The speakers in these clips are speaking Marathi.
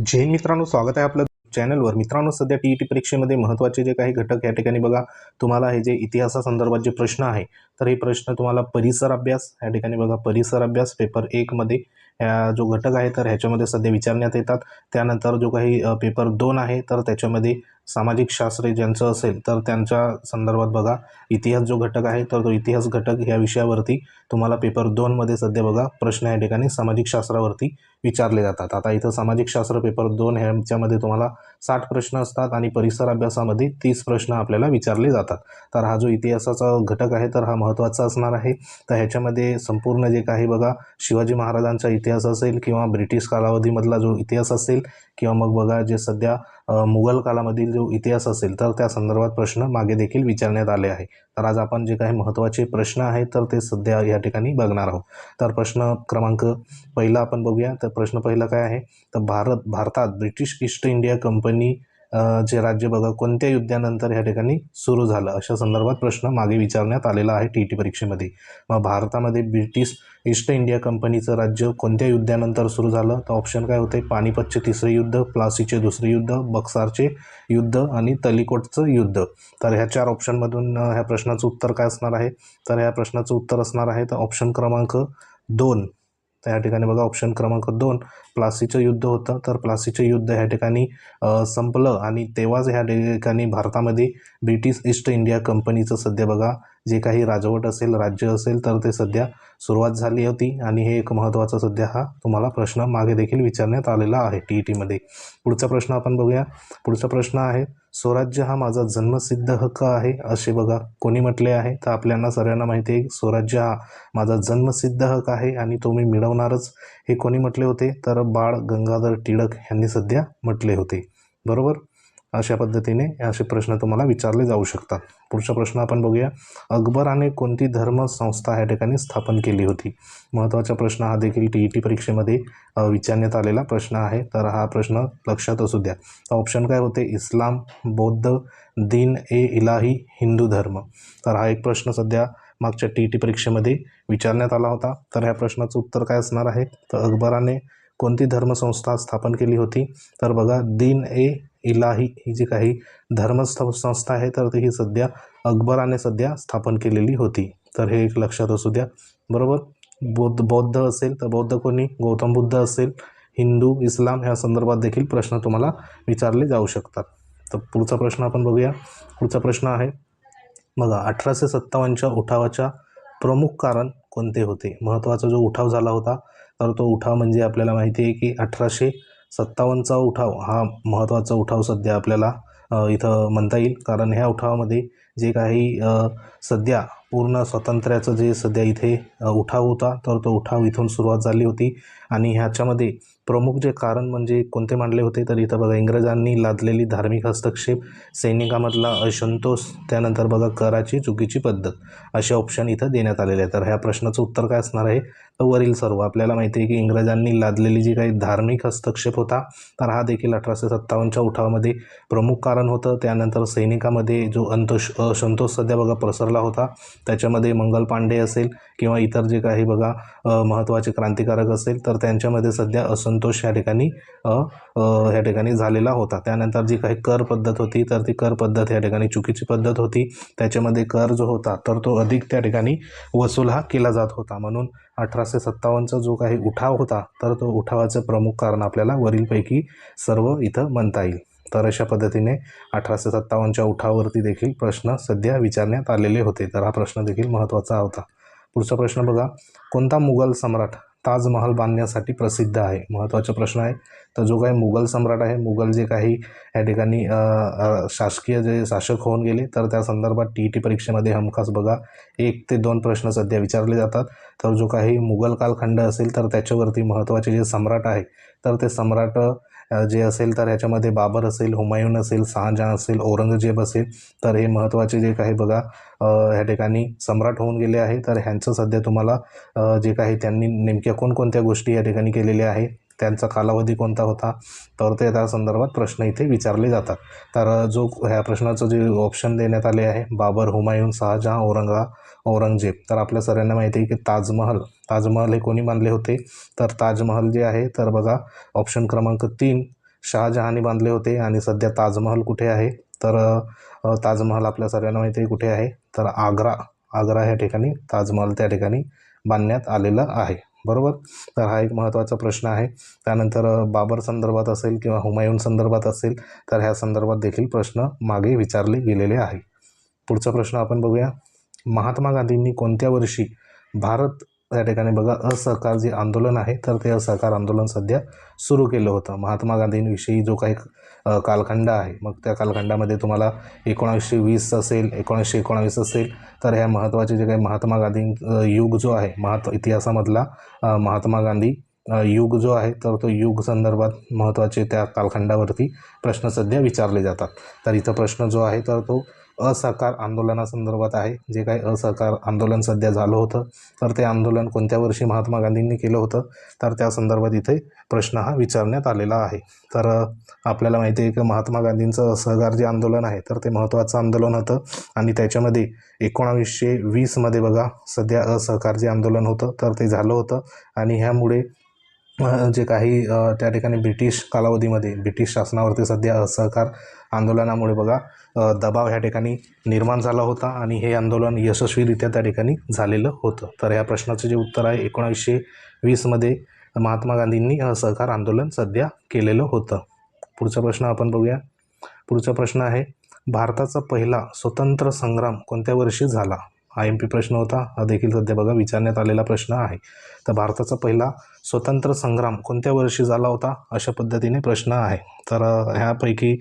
जय मित्रांनो स्वागत आहे आपलं चॅनलवर. मित्रांनो सध्या टी ई टी परीक्षेमध्ये महत्त्वाचे जे काही घटक या ठिकाणी बघा. तुम्हाला हे जे इतिहासासंदर्भात जे प्रश्न आहे तर हे प्रश्न तुम्हाला परिसर अभ्यास या ठिकाणी बघा परिसर अभ्यास पेपर एकमध्ये जो घटक आहे तर ह्याच्यामध्ये सध्या विचारण्यात येतात. त्यानंतर जो काही पेपर दोन आहे तर त्याच्यामध्ये सामाजिक शास्त्र ज्यांचं असेल तर त्यांच्या संदर्भात बघा. इतिहास जो घटक आहे तर तो इतिहास घटक ह्या विषयावरती तुम्हाला पेपर दोनमध्ये सध्या बघा प्रश्न या ठिकाणी सामाजिक शास्त्रावरती विचारले जातात. आता इथं सामाजिक शास्त्र पेपर दोन ह्याच्यामध्ये तुम्हाला साठ प्रश्न असतात आणि परिसर अभ्यासामध्ये तीस प्रश्न आपल्याला विचारले जातात. तर हा जो इतिहासाचा घटक आहे तर हा महत्त्वाचा असणार आहे. तर ह्याच्यामध्ये संपूर्ण जे काही बघा शिवाजी महाराजांचा इतिहास असेल किंवा ब्रिटिश कालावधीमधला जो इतिहास असेल किंवा मग बघा जे सध्या मुघल कालामधील जो इतिहास असेल तर त्या संदर्भात प्रश्न मागे देखील विचारण्यात आले आहे तर आज आपण जे काही महत्त्वाचे प्रश्न आहेत तर ते सध्या या ठिकाणी बघणार आहोत. तर प्रश्न क्रमांक पहिला आपण बघूया. तर प्रश्न पहिला काय आहे? तर भारत भारतात ब्रिटिश ईस्ट इंडिया कंपनी जे राज्य बघा कोणत्या युद्धानंतर ह्या ठिकाणी सुरू झालं. अशा संदर्भात प्रश्न मागे विचारण्यात आलेला आहे टी ई टी परीक्षेमध्ये. मग भारतामध्ये ब्रिटिश ईस्ट इंडिया कंपनीचं राज्य कोणत्या युद्धानंतर सुरू झालं? तर ऑप्शन काय होते? पानिपतचे तिसरे युद्ध प्लासीचे दुसरे युद्ध बक्सारचे युद्ध आणि तलिकोटचं युद्ध. तर ह्या चार ऑप्शनमधून ह्या प्रश्नाचं उत्तर काय असणार आहे? तर ह्या प्रश्नाचं उत्तर असणार आहे तर ऑप्शन क्रमांक दोन. तर या ठिकाणी बघा ऑप्शन क्रमांक दोन प्लासीचं युद्ध होतं. तर प्लासीचं युद्ध ह्या ठिकाणी संपलं. आणि तेव्हाच ह्या ठिकाणी भारतामध्ये ब्रिटिश ईस्ट इंडिया कंपनीचं सध्या बघा जे काही राजवट असेल राज्य असेल तर ते सध्या सुरुवात झाली होती. आणि हे एक महत्त्वाचा सध्या हा तुम्हाला प्रश्न मागे देखील विचारण्यात आलेला आहे टी ई टीमध्ये पुढचा प्रश्न आपण बघूया. पुढचा प्रश्न आहे स्वराज्य हा माझा जन्मसिद्ध हक्क आहे असे बघा. कोणी म्हटले आहे? तर आपल्याला सर्वांना माहिती आहे स्वराज्य हा माझा जन्मसिद्ध हक्क आहे आणि तो मी मिळवणारच. हे कोणी म्हटले होते? तर बाळ गंगाधर टिळक यांनी सध्या म्हटले होते. बरोबर? अशा पद्धतीने असे प्रश्न तुम्हाला विचारले जाऊ शकतात. पुढचा प्रश्न आपण बघूया. अकबराने कोणती धर्म संस्था या ठिकाणी स्थापन केली होती? महत्त्वाचा प्रश्न हा देखील टी ई टी परीक्षेमध्ये विचारण्यात आलेला प्रश्न आहे. तर हा प्रश्न लक्षात असू द्या. ऑप्शन काय होते? इस्लाम बौद्ध दीन ए इलाही हिंदू धर्म. तर हा एक प्रश्न सध्या मागच्या टी ई टी परीक्षेमध्ये विचारण्यात आला होता. तर ह्या प्रश्नाचं उत्तर काय असणार आहे? तर अकबराने कोणती धर्मसंस्था स्थापन केली होती? तर बघा दीन ए इलाही ही जी काही धर्मस्थ संस्था आहे तर ती ही सध्या अकबराने सध्या स्थापन केलेली होती. तर हे एक लक्षात असू द्या. बरोबर? बौद्ध बौद्ध असेल तर बौद्ध कोणी? गौतम बुद्ध असेल हिंदू इस्लाम ह्या संदर्भात देखील प्रश्न तुम्हाला विचारले जाऊ शकतात. तर पुढचा प्रश्न आपण बघूया. पुढचा प्रश्न आहे बघा अठराशे सत्तावन्नच्या उठावाच्या प्रमुख कारण कोणते होते? महत्त्वाचा जो उठाव झाला होता तर तो उठाव म्हणजे आपल्याला माहिती आहे की अठराशे सत्तावन्नचा उठाव हा महत्त्वाचा उठाव सध्या आपल्याला इथं म्हणता येईल. कारण ह्या उठावामध्ये जे काही सध्या पूर्ण स्वातंत्र्याचं जे सध्या इथे उठाव होता तर तो उठाव इथून सुरुवात झाली होती. आणि ह्याच्यामध्ये प्रमुख जे कारण म्हणजे कोणते मांडले होते तर इथं बघा इंग्रजांनी लादलेली धार्मिक हस्तक्षेप सैनिकामधला असंतोष त्यानंतर बघा कराची चुकीची पद्धत असे ऑप्शन इथं देण्यात आलेले आहे तर ह्या प्रश्नाचं उत्तर काय असणार आहे? तर वरील सर्व. आपल्याला माहिती आहे की इंग्रजांनी लादलेली जी काही धार्मिक हस्तक्षेप होता तर हा देखील अठराशे सत्तावन्नच्या उठावामध्ये प्रमुख कारण होतं. त्यानंतर सैनिकामध्ये जो अंतोष असंतोष सध्या बघा प्रसरला होता त्याच्यामध्ये मंगल पांडे असेल किंवा इतर जे काही बघा महत्त्वाचे क्रांतिकारक असेल तर त्यांच्यामध्ये सध्या असंतोष या ठिकाणी या ठिकाणी झालेला होता. त्यानंतर जी काही कर पद्धत होती तर ती कर पद्धत या ठिकाणी चुकीची पद्धत होती. त्याच्यामध्ये कर जो होता तर तो अधिक त्या ठिकाणी वसूल हा केला जात होता. म्हणून अठराशे सत्तावन्नचा जो काही उठाव होता तर तो उठावाचं प्रमुख कारण आपल्याला वरीलपैकी सर्व इथं म्हणता येईल. तर अशा पद्धतीने अठराशे सत्तावन्नच्या उठावावरती देखील प्रश्न सध्या विचारण्यात आलेले होते. तर हा प्रश्न देखील महत्त्वाचा होता. पुढचा प्रश्न बघा. कोणता मुघल सम्राट ताजमहल बांधण्यासाठी प्रसिद्ध आहे. महत्त्वाचा प्रश्न आहे तर जो काही मुघल सम्राट आहे मुघल जे काही या ठिकाणी शासकीय जे शासक होऊन गेले तर त्या संदर्भात टी ई टी परीक्षेमध्ये हमखास बघा एक ते दोन प्रश्न सध्या विचारले जातात. तर जो काही मुघल कालखंड असेल तर त्याच्यावरती महत्त्वाचे जे सम्राट आहे तर ते सम्राट जे असेल तर याच्यामध्ये बाबर असेल हुमायून असेल शहाजहान असेल औरंगजेब असेल तर हे महत्त्वाचे जे काही बघा ह्या ठिकाणी सम्राट होऊन गेले आहे तर ह्यांचं सध्या तुम्हाला जे काही त्यांनी नेमक्या कोणकोणत्या गोष्टी या ठिकाणी केलेल्या आहे त्यांचा कालावधी कोणता होता? तर ते त्या संदर्भात प्रश्न इथे विचारले जातात. तर जो ह्या प्रश्नाचं जे ऑप्शन देण्यात आले आहे बाबर हुमायून शहाजहां औरंगा औरंगजेब. तर आपल्या सगळ्यांना माहिती आहे की ताजमहल ताजमहल हे कोणी बांधले होते? तर ताजमहल जे आहे तर बघा ऑप्शन क्रमांक तीन शहाजहानी बांधले होते आणि सध्या ताजमहल कुठे आहे? तर ताजमहल आपल्या सगळ्यांना माहिती आहे कुठे आहे? तर आग्रा आग्रा ह्या ठिकाणी ताजमहल त्या ठिकाणी बांधण्यात आलेला आहे. बरोबर? तर हा एक महत्त्वाचा प्रश्न आहे. त्यानंतर बाबर संदर्भात असेल किंवा हुमायून संदर्भात असेल तर ह्या संदर्भात देखील प्रश्न मागे विचारले गेलेले आहे. पुढचा प्रश्न आपण बघूया. महात्मा गांधींनी कोणत्या वर्षी भारत या ठिकाणी बघा असहकार जे आंदोलन आहे तर ते असहकार आंदोलन सध्या सुरू केलं होतं. महात्मा गांधींविषयी जो काही कालखंड आहे. मग त्या कालखंडामध्ये तुम्हाला एकोणावीसशे वीस असेल एकोणीसशे एकोणावीस असेल तर ह्या महत्त्वाचे जे काही महात्मा गांधी युग जो आहे महात् इतिहासामधला महात्मा गांधी युग जो आहे तर तो युग संदर्भात महत्त्वाचे त्या कालखंडावरती प्रश्न सध्या विचारले जातात. तर इथं प्रश्न जो आहे तर तो असहकार आंदोलनासंदर्भात आहे. जे काही असहकार आंदोलन सध्या झालं होतं तर ते आंदोलन कोणत्या वर्षी महात्मा गांधींनी केलं होतं तर त्या संदर्भात इथे प्रश्न हा विचारण्यात आलेला आहे. तर आपल्याला माहिती आहे की महात्मा गांधींचं असहकार जे आंदोलन आहे तर ते महत्त्वाचं आंदोलन होतं. आणि त्याच्यामध्ये एकोणावीसशे वीसमध्ये बघा सध्या असहकार जे आंदोलन होतं तर ते झालं होतं. आणि ह्यामुळे जे काही त्या ठिकाणी ब्रिटिश कालावधीमध्ये ब्रिटिश शासनावरती सध्या असहकार आंदोलनामुळे बघा दबाव ह्या ठिकाणी निर्माण झाला होता आणि हे आंदोलन यशस्वीरित्या त्या ठिकाणी झालेलं होतं. तर ह्या प्रश्नाचं जे उत्तर आहे एकोणावीसशे वीसमध्ये महात्मा गांधींनी असहकार आंदोलन सध्या केलेलं होतं. पुढचा प्रश्न आपण बघूया. पुढचा प्रश्न आहे भारताचा पहिला स्वतंत्र संग्राम कोणत्या वर्षी झाला? आय एम पी प्रश्न होता. हा देखील सध्या बघा विचारण्यात आलेला प्रश्न आहे. तर भारताचा पहिला स्वतंत्र संग्राम कोणत्या वर्षी झाला होता? अशा पद्धतीने प्रश्न आहे. तर ह्यापैकी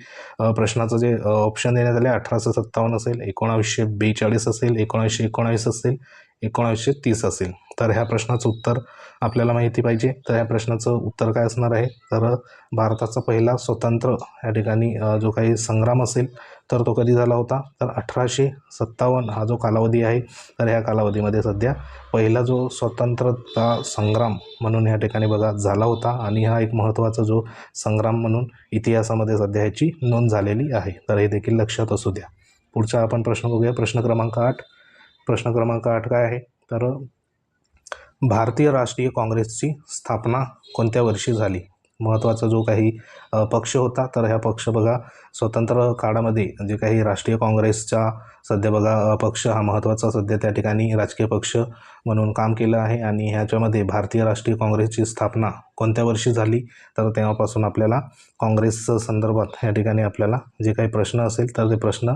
प्रश्नाचं जे ऑप्शन देण्यात आले अठराशे सत्तावन्न असेल एकोणावीसशे बेचाळीस असेल एकोणावीसशे एकोणावीस असेल एकोणीसशे तीस असेल. तर ह्या प्रश्नाचं उत्तर आपल्याला माहिती पाहिजे. तर ह्या प्रश्नाचं उत्तर काय असणार आहे? तर भारताचा पहिला स्वतंत्र या ठिकाणी जो काही संग्राम असेल तर तो कधी झाला होता? तर अठराशे सत्तावन्न हा जो कालावधी आहे तर ह्या कालावधीमध्ये सध्या पहिला जो स्वतंत्रता संग्राम म्हणून ह्या ठिकाणी बघा झाला होता आणि हा एक महत्त्वाचा जो संग्राम म्हणून इतिहासामध्ये सध्या ह्याची नोंद झालेली आहे. तर हे देखील लक्षात असू द्या. पुढचा आपण प्रश्न बघूया. प्रश्न क्रमांक आठ. प्रश्न क्रमांक आठ काय आहे? तर भारतीय राष्ट्रीय काँग्रेसची स्थापना कोणत्या वर्षी झाली? महत्त्वाचा जो काही पक्ष होता तर ह्या पक्ष बघा स्वतंत्र काळामध्ये जे काही राष्ट्रीय काँग्रेसचा सध्या बघा पक्ष हा महत्त्वाचा सध्या त्या ठिकाणी राजकीय पक्ष म्हणून काम केलं आहे आणि ह्याच्यामध्ये भारतीय राष्ट्रीय काँग्रेसची स्थापना कोणत्या वर्षी झाली? तर तेव्हापासून आपल्याला काँग्रेस संदर्भात या ठिकाणी आपल्याला जे काही प्रश्न असेल तर ते प्रश्न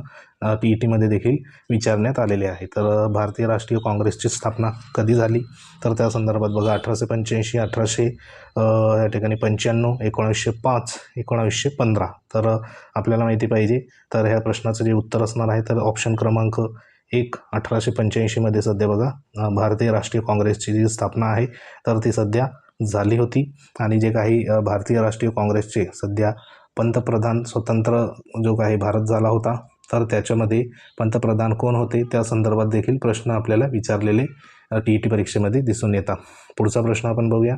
पी ई टीमध्ये देखील विचारण्यात आलेले आहे तर भारतीय राष्ट्रीय काँग्रेसची स्थापना कधी झाली? तर त्या संदर्भात बघा अठराशे पंच्याऐंशी अठराशे या ठिकाणी पंच्याण्णव एकोणीसशे पाच एकोणावीसशे पंधरा तर आपल्याला माहिती पाहिजे. तर ह्या प्रश्नाचं जे उत्तर असणार आहे तर ऑप्शन क्रमांक एक अठराशे पंच्याऐंशीमध्ये सध्या बघा भारतीय राष्ट्रीय काँग्रेसची जी स्थापना आहे तर ती सध्या झाली होती. आणि जे काही भारतीय राष्ट्रीय काँग्रेसचे सध्या पंतप्रधान स्वतंत्र जो काही भारत झाला होता तर त्याच्यामध्ये पंतप्रधान कोण होते त्या संदर्भात देखील प्रश्न आपल्याला विचारलेले टी ई टी परीक्षेमध्ये दिसून येतात पुढचा प्रश्न आपण बघूया.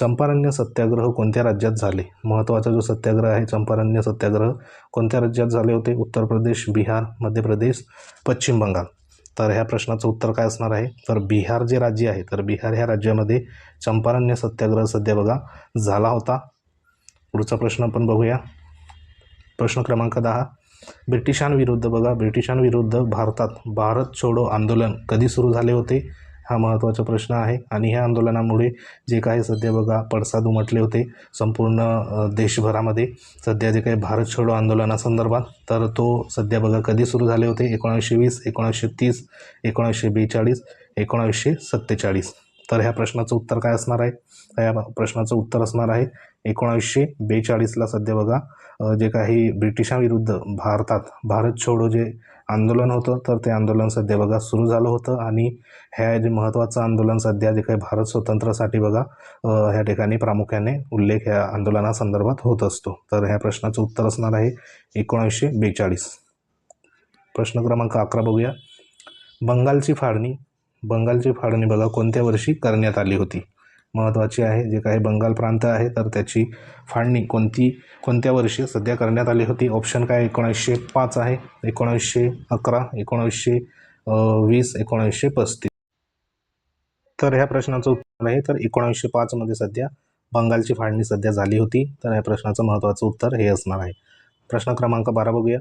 चंपारण्य सत्याग्रह कोणत्या राज्यात झाले? महत्त्वाचा जो सत्याग्रह आहे चंपारण्य सत्याग्रह कोणत्या राज्यात झाले होते? उत्तर प्रदेश बिहार मध्य प्रदेश पश्चिम बंगाल. तर ह्या प्रश्नाचं उत्तर काय असणार आहे? तर बिहार जे राज्य आहे तर बिहार ह्या राज्यामध्ये चंपारण्य सत्याग्रह सध्या बघा झाला होता. पुढचा प्रश्न आपण बघूया. प्रश्न क्रमांक दहा. ब्रिटिशांविरुद्ध बघा ब्रिटिशांविरुद्ध भारतात भारत छोडो आंदोलन कधी सुरू झाले होते? हा महत्त्वाचा प्रश्न आहे. आणि ह्या आंदोलनामुळे जे काही सध्या बघा पडसाद उमटले होते संपूर्ण देशभरामध्ये. सध्या जे काही भारत छोडो आंदोलनासंदर्भात तर तो सध्या बघा कधी सुरू झाले होते? एकोणीसशे वीस एकोणीसशे तीस एकोणीसशे बेचाळीस एकोणीसशे सत्तेचाळीस. तर ह्या प्रश्नाचं उत्तर काय असणार आहे? या प्रश्नाचं उत्तर असणार आहे एकोणीसशे बेचाळीसला सध्या बघा जे काही ब्रिटिशांविरुद्ध भारतात भारत छोडो जे आंदोलन होतं तर ते आंदोलन सध्या बघा सुरू झालं होतं आणि ह्या जे महत्त्वाचं आंदोलन सध्या जे काही भारत स्वतंत्रासाठी बघा ह्या ठिकाणी प्रामुख्याने उल्लेख ह्या आंदोलनासंदर्भात होत असतो. तर ह्या प्रश्नाचं उत्तर असणार आहे एकोणीसशे बेचाळीस. प्रश्न क्रमांक अकरा बघूया. बंगालची फाळणी बंगालची फाळणी बघा कोणत्या वर्षी करण्यात आली होती? महत्त्वाची आहे. जे काही बंगाल प्रांत आहे तर त्याची फाळणी कोणती कोणत्या वर्षी सध्या करण्यात आली होती? ऑप्शन काय? एकोणीसशे पाच आहे. एकोणीसशे अकरा एकोणीसशे वीस एकोणीसशे पस्तीस. तर ह्या प्रश्नाचं उत्तर आहे. तर एकोणीसशे पाचमध्ये सध्या बंगालची फाळणी सध्या झाली होती. तर या प्रश्नाचं महत्त्वाचं उत्तर हे असणार आहे. प्रश्न क्रमांक बारा बघूया.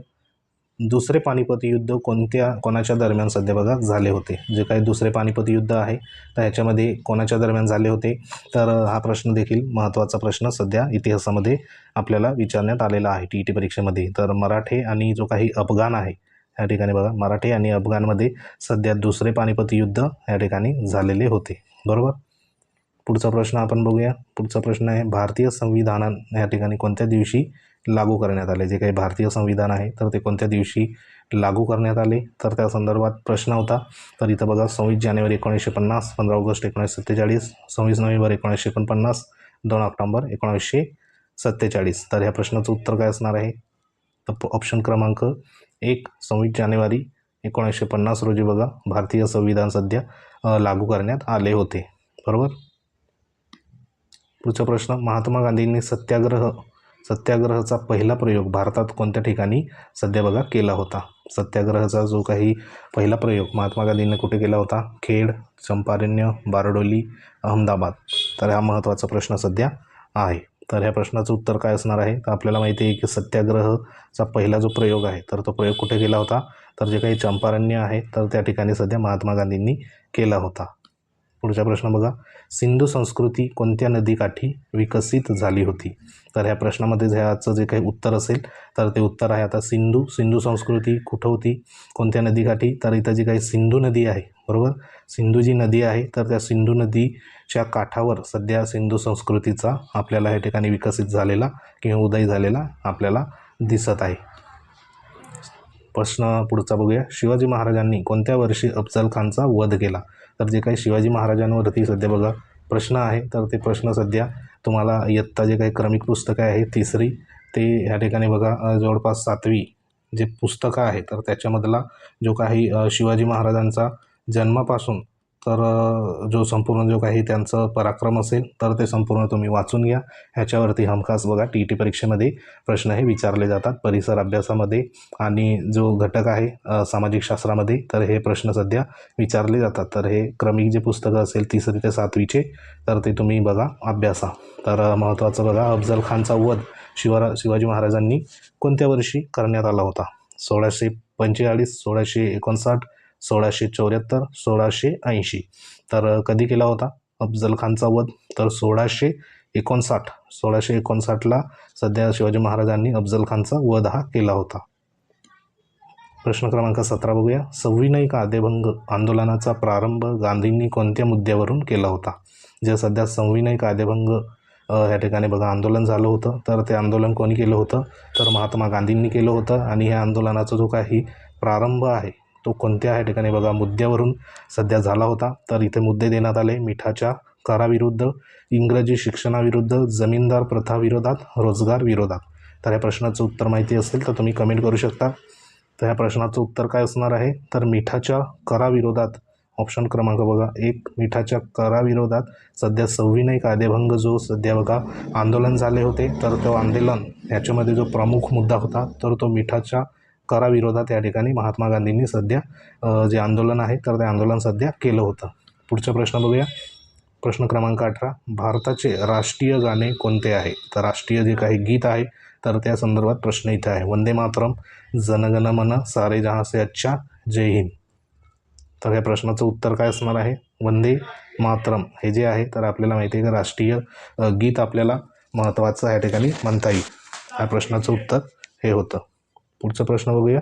दुसरे पानिपत युद्ध कोणत्या कोणाच्या दरम्यान सध्या बघा झाले होते? जे काही दुसरे पानिपत युद्ध आहे तर ह्याच्यामध्ये कोणाच्या दरम्यान झाले होते? तर हा प्रश्न देखील महत्त्वाचा प्रश्न सध्या इतिहासामध्ये आपल्याला विचारण्यात आलेला आहे टी ई टी परीक्षेमध्ये. तर मराठे आणि जो काही अफगाण आहे या ठिकाणी बघा मराठे आणि अफगाणमध्ये सध्या दुसरे पानिपत युद्ध या ठिकाणी झालेले होते. बरोबर? पुढचा प्रश्न आपण बघूया. पुढचा प्रश्न आहे भारतीय संविधानान या ठिकाणी कोणत्या दिवशी लागू करण्यात आले. जे काही भारतीय संविधान आहे तर ते कोणत्या दिवशी लागू करण्यात आले? तर त्या संदर्भात प्रश्न होता. तर इथं बघा सव्वीस जानेवारी एकोणीसशे पन्नास पंधरा ऑगस्ट एकोणीसशे सत्तेचाळीस सव्वीस नोव्हेंबर एकोणीसशे एकोणपन्नास दोन ऑक्टोंबर एकोणीसशे सत्तेचाळीस. तर ह्या प्रश्नाचं उत्तर काय असणार आहे? तर ऑप्शन क्रमांक एक सव्वीस जानेवारी एकोणीसशे पन्नास रोजी बघा भारतीय संविधान सध्या लागू करण्यात आले होते. बरोबर? पुढचा प्रश्न महात्मा गांधींनी सत्याग्रह सत्याग्रहाचा पहिला प्रयोग भारतात कोणत्या ठिकाणी सध्या बघा केला होता? सत्याग्रहाचा जो काही पहिला प्रयोग महात्मा गांधींनी कुठे केला होता? खेड चंपारण्य बारडोली अहमदाबाद. तर हा महत्त्वाचा प्रश्न सध्या आहे. तर ह्या प्रश्नाचं उत्तर काय असणार आहे? तर आपल्याला माहिती आहे की सत्याग्रहचा पहिला जो प्रयोग आहे तर तो प्रयोग कुठे केला होता? तर जे काही चंपारण्य आहे तर त्या ठिकाणी सध्या महात्मा गांधींनी केला होता. पुढचा प्रश्न बघा. सिंधू संस्कृती कोणत्या नदीकाठी विकसित झाली होती? तर ह्या प्रश्नामध्ये ह्याचं जे काही उत्तर असेल तर ते उत्तर आहे आता सिंधू. सिंधू संस्कृती कुठं होती? कोणत्या नदीकाठी? तर इथं जी काही सिंधू नदी आहे बरोबर? सिंधू जी नदी आहे तर त्या सिंधू नदीच्या काठावर सध्या सिंधू संस्कृतीचा आपल्याला या ठिकाणी विकसित झालेला किंवा उदय झालेला आपल्याला दिसत आहे. प्रश्न पुढचा बघूया. शिवाजी महाराजांनी कोणत्या वर्षी अफजल खानचा वध केला? तर जे काही शिवाजी महाराजांवरती सध्या बघा प्रश्न आहे तर ते प्रश्न सध्या तुम्हाला इयत्ता जे काही क्रमिक पुस्तकं आहे तिसरी ते ह्या ठिकाणी बघा जवळपास सातवी जे पुस्तकं आहे तर त्याच्यामधला जो काही शिवाजी महाराजांचा जन्मापासून तर जो संपूर्ण जो काही त्यांचं पराक्रम असेल तर ते संपूर्ण तुम्ही वाचून घ्या. ह्याच्यावरती हमखास बघा टी ई टी परीक्षेमध्ये प्रश्न हे विचारले जातात. परिसर अभ्यासामध्ये आणि जो घटक आहे सामाजिक शास्त्रामध्ये तर हे प्रश्न सध्या विचारले जातात. तर हे क्रमिक जे पुस्तकं असेल तिसरी ते सातवीचे तर ते तुम्ही बघा अभ्यासा. तर महत्त्वाचं बघा अफजल खानचा वध शिवरा शिवाजी महाराजांनी कोणत्या वर्षी करण्यात आला होता? सोळाशे पंचेचाळीस सोळाशे एकोणसाठ सोळाशे चौऱ्याहत्तर सोळाशे ऐंशी. तर कधी केला होता? अफजल खानचा वध. तर सोळाशे एकोणसाठ सोळाशे एकोणसाठला सध्या शिवाजी महाराजांनी अफजल खानचा वध हा केला होता. प्रश्न क्रमांक सतरा बघूया. सविनय कायदेभंग आंदोलनाचा प्रारंभ गांधींनी कोणत्या मुद्द्यावरून केला होता? जे सध्या संविनय कायदेभंग ह्या या ठिकाणी बघा आंदोलन झालं होतं. तर ते आंदोलन कोणी केलं होतं? तर महात्मा गांधींनी केलं होतं. आणि ह्या आंदोलनाचा जो काही प्रारंभ आहे तो कोणत्या ह्या ठिकाणी बघा मुद्द्यावरून सध्या झाला होता. तर इथे मुद्दे देण्यात आले. मिठाच्या कराविरुद्ध इंग्रजी शिक्षणाविरुद्ध जमीनदार प्रथाविरोधात रोजगार विरोधात. तर या प्रश्नाचं उत्तर माहिती असेल तर तुम्ही कमेंट करू शकता. तर ह्या प्रश्नाचं उत्तर काय असणार आहे? तर मिठाच्या कराविरोधात ऑप्शन क्रमांक बघा. एक मिठाच्या कराविरोधात सध्या सविनय कायदेभंग जो सध्या बघा आंदोलन झाले होते तर तो आंदोलन याच्यामध्ये जो प्रमुख मुद्दा होता तर तो मिठाच्या कराविरोधात या ठिकाणी महात्मा गांधींनी सध्या जे आंदोलन आहे तर ते आंदोलन सध्या केलं होतं. पुढचा प्रश्न बघूया. प्रश्न क्रमांक अठरा. भारताचे राष्ट्रीय गाणे कोणते आहे? तर राष्ट्रीय जे काही गीत आहे तर त्या संदर्भात प्रश्न इथे आहे. वंदे मातरम जनगण मन सारे जहाँ से अच्छा जय हिंद. तर या प्रश्नाचं उत्तर काय असणार आहे? वंदे मातरम. हे जे आहे तर आपल्याला माहिती आहे का राष्ट्रीय गीत आपल्याला महत्त्वाचं या ठिकाणी म्हणता येईल. या प्रश्नाचं उत्तर हे होतं. पुढचा प्रश्न बघूया.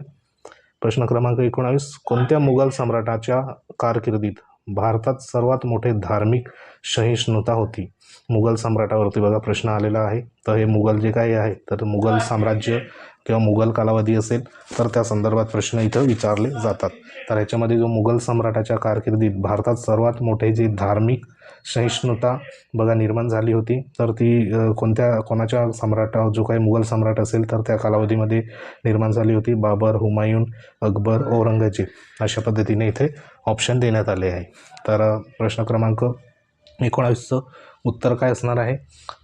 प्रश्न क्रमांक एकोणावीस. कोणत्या मुघल सम्राटाच्या कारकिर्दीत भारतात सर्वात मोठे धार्मिक सहिष्णुता होती? मुघल सम्राटावरती बघा प्रश्न आलेला आहे. तर हे मुघल जे काही आहे तर मुघल साम्राज्य किंवा मुघल कालावधी असेल तर त्या संदर्भात प्रश्न इथं विचारले जातात. तर ह्याच्यामध्ये जो मुघल सम्राटाच्या कारकिर्दीत भारतात सर्वात मोठे जे धार्मिक सहिष्णुता बघा निर्माण झाली होती. तर ती कोणत्या कोणाच्या सम्राट जो काही मुघल सम्राट असेल तर त्या कालावधीमध्ये निर्माण झाली होती. बाबर हुमायून अकबर औरंगजेब अशा पद्धतीने इथे ऑप्शन देण्यात आले आहे. तर प्रश्न क्रमांक एकोणावीसचं उत्तर काय असणार आहे?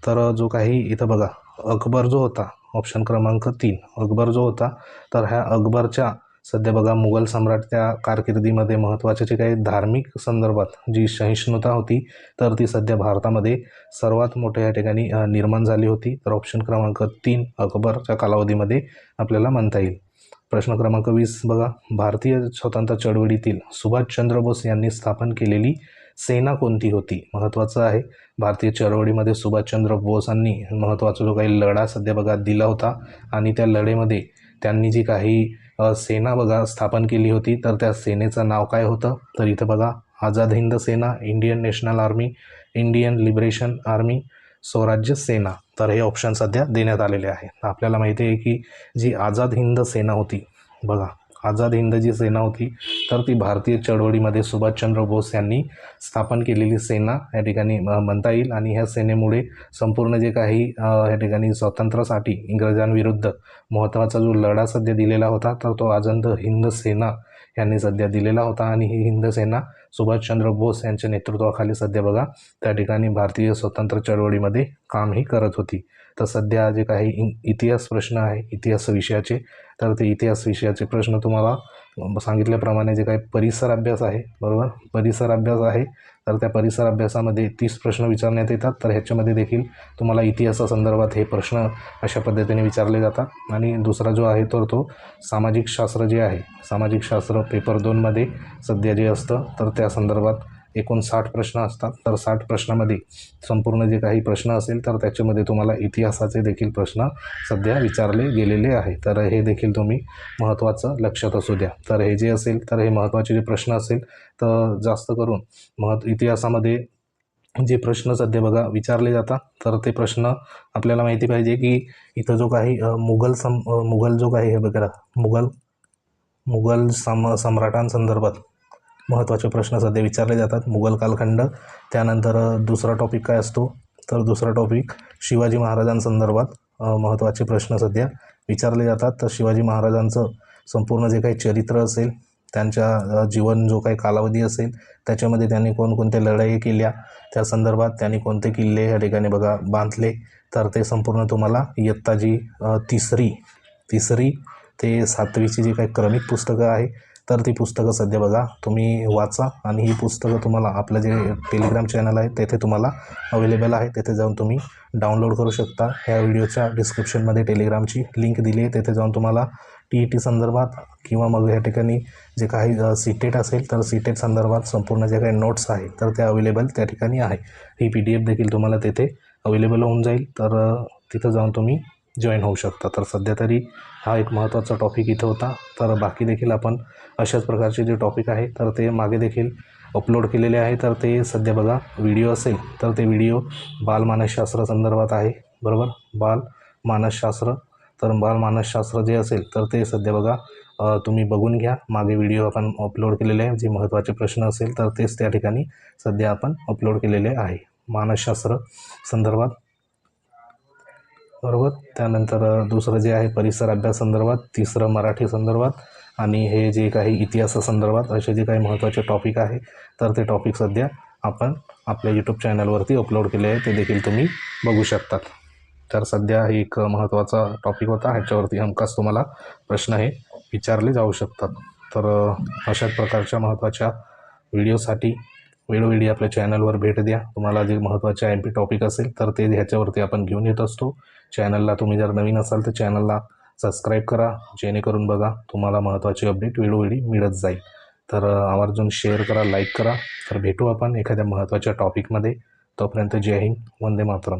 तर जो काही इथं बघा अकबर जो होता ऑप्शन क्रमांक तीन. अकबर जो होता तर ह्या अकबरच्या सध्या बघा मुघल सम्राट त्या कारकिर्दीमध्ये महत्त्वाचे जे काही धार्मिक संदर्भात जी सहिष्णुता होती तर ती सध्या भारतामध्ये सर्वात मोठ्या या ठिकाणी निर्माण झाली होती. तर ऑप्शन क्रमांक तीन अकबरच्या कालावधीमध्ये आपल्याला म्हणता येईल. प्रश्न क्रमांक वीस बघा. भारतीय स्वतंत्र चळवळीतील सुभाषचंद्र बोस यांनी स्थापन केलेली सेना कोणती होती? महत्त्वाचं आहे. भारतीय चळवळीमध्ये सुभाषचंद्र बोसांनी महत्त्वाचा जो काही लढा सध्या बघा दिला होता आणि त्या लढेमध्ये त्यांनी जी काही सेना बघा स्थापन केली होती. तर त्या सेनेचं नाव काय होतं? तर इथं बघा Azad Hind Sena Indian National Army Indian Liberation Army Swarajya Sena. तर हे ऑप्शन सध्या देण्यात आलेले आहे. आपल्याला माहिती आहे की जी आझाद हिंद सेना होती बघा आझाद हिंद जी सेना होती तर ती भारतीय चळवळीमध्ये सुभाषचंद्र बोस यांनी स्थापन केलेली सेना या ठिकाणी म्हणता येईल. आणि ह्या सेनेमुळे संपूर्ण जे काही या ठिकाणी स्वातंत्र्यासाठी इंग्रजांविरुद्ध महत्त्वाचा जो लढा सध्या दिलेला होता तर तो आझाद हिंद सेना यांनी सध्या दिलेला होता. आणि ही हिंद सेना सुभाषचंद्र बोस यांच्या नेतृत्वाखाली सध्या बघा त्या ठिकाणी भारतीय स्वतंत्र चळवळीमध्ये कामही करत होती. तर सध्या जे काही इतिहास प्रश्न आहे इतिहास विषयाचे तर ते इतिहास विषयाचे प्रश्न तुम्हाला सांगितल्याप्रमाणे जे काही परिसर अभ्यास आहे बरोबर? परिसर अभ्यास आहे तर त्या परिसर अभ्यासामध्ये तीस प्रश्न विचारण्यात येतात. तर ह्याच्यामध्ये देखील तुम्हाला इतिहासासंदर्भात हे प्रश्न अशा पद्धतीने विचारले जातात. आणि दुसरा जो आहे तर तो सामाजिक शास्त्र जे आहे सामाजिक शास्त्र पेपर दोनमध्ये सध्या जे असतं तर त्या संदर्भात एकूण साठ प्रश्न असतात. तर साठ प्रश्नामध्ये संपूर्ण जे काही प्रश्न असेल तर त्याच्यामध्ये तुम्हाला इतिहासाचे देखील प्रश्न सध्या विचारले गेलेले आहे. तर हे देखील तुम्ही महत्त्वाचं लक्षात असू द्या. तर हे जे असेल तर हे महत्त्वाचे जे प्रश्न असेल तर जास्त करून महत् इतिहासामध्ये जे प्रश्न सध्या बघा विचारले जातात तर ते प्रश्न आपल्याला माहिती पाहिजे की इथं जो काही मुघल सम मुघल जो काही हे वगैरे मुघल मुघल सम सम्राटांसंदर्भात महत्त्वाचे प्रश्न सध्या विचारले जातात. मुघल कालखंड त्यानंतर दुसरा टॉपिक काय असतो? तर दुसरा टॉपिक शिवाजी महाराजांसंदर्भात महत्त्वाचे प्रश्न सध्या विचारले जातात. तर शिवाजी महाराजांचं संपूर्ण जे काही चरित्र असेल त्यांच्या जीवन जो काही कालावधी असेल त्याच्यामध्ये त्यांनी कोणकोणत्या लढाई केल्या त्या संदर्भात त्यांनी कोणते किल्ले या ठिकाणी बघा बांधले तर ते संपूर्ण तुम्हाला इयत्ता जी तिसरी तिसरी ते सातवीची जी काही क्रमिक पुस्तकं आहे तर ती पुस्तकं सध्या बघा तुम्ही वाचा आणि ही पुस्तकं तुम्हाला आपलं जे टेलिग्राम चॅनल आहे तेथे तुम्हाला अवेलेबल आहे. तेथे जाऊन तुम्ही डाउनलोड करू शकता. ह्या व्हिडिओच्या डिस्क्रिप्शनमध्ये टेलिग्रामची लिंक दिली आहे. तेथे जाऊन तुम्हाला टी ई टी संदर्भात किंवा मग या ठिकाणी जे काही सीटेट असेल तर सीटेट संदर्भात संपूर्ण जे काही नोट्स आहे तर त्या अवेलेबल त्या ठिकाणी आहे. ही पी डी एफ देखील तुम्हाला तेथे अवेलेबल होऊन जाईल. तर तिथं जाऊन तुम्ही जॉईन होऊ शकता. तर सध्या तरी हा एक महत्त्वाचा टॉपिक इथं होता. तर बाकी देखील आपण अशाच प्रकारचे जे टॉपिक आहे तर ते मागे देखील अपलोड केलेले आहे. तर ते सध्या बघा व्हिडिओ असेल तर ते व्हिडिओ बालमानसशास्त्र संदर्भात आहे. बरोबर? बाल मानसशास्त्र तर बालमानसशास्त्र जे असेल तर ते सध्या बघा तुम्ही बघून घ्या. मागे व्हिडिओ आपण अपलोड केलेले आहे. जे महत्त्वाचे प्रश्न असेल तर तेच त्या ठिकाणी सध्या आपण अपलोड केलेले आहे. मानसशास्त्र संदर्भात बरोबर? त्यानंतर दुसरं जे आहे परिसर अभ्यास संदर्भात तिसरं मराठी संदर्भात आणि हे जे काही इतिहासासंदर्भात असे जे काही महत्त्वाचे टॉपिक आहे तर ते टॉपिक सध्या आपण आपल्या यूट्यूब चॅनलवरती अपलोड केले आहे ते देखील तुम्ही बघू शकतात. तर सध्या हे एक महत्त्वाचा टॉपिक होता ह्याच्यावरती हमखास तुम्हाला प्रश्न हे विचारले जाऊ शकतात. तर अशा अशाच प्रकारच्या महत्त्वाच्या व्हिडिओसाठी वेळोवेळी आपल्या चॅनलवर भेट द्या. तुम्हाला जे महत्त्वाचे एम पी टॉपिक असेल तर ते ह्याच्यावरती आपण घेऊन येत असतो. चॅनलला तुम्ही जर नवीन असाल तर चॅनलला सबस्क्राईब करा. जेणेकरून बघा तुम्हाला महत्त्वाचे अपडेट वेळोवेळी मिळत जाईल. तर आवर्जून शेअर करा लाईक करा. तर भेटू आपण एखाद्या महत्त्वाच्या टॉपिकमध्ये तोपर्यंत जय हिंद. वंदे मातरम.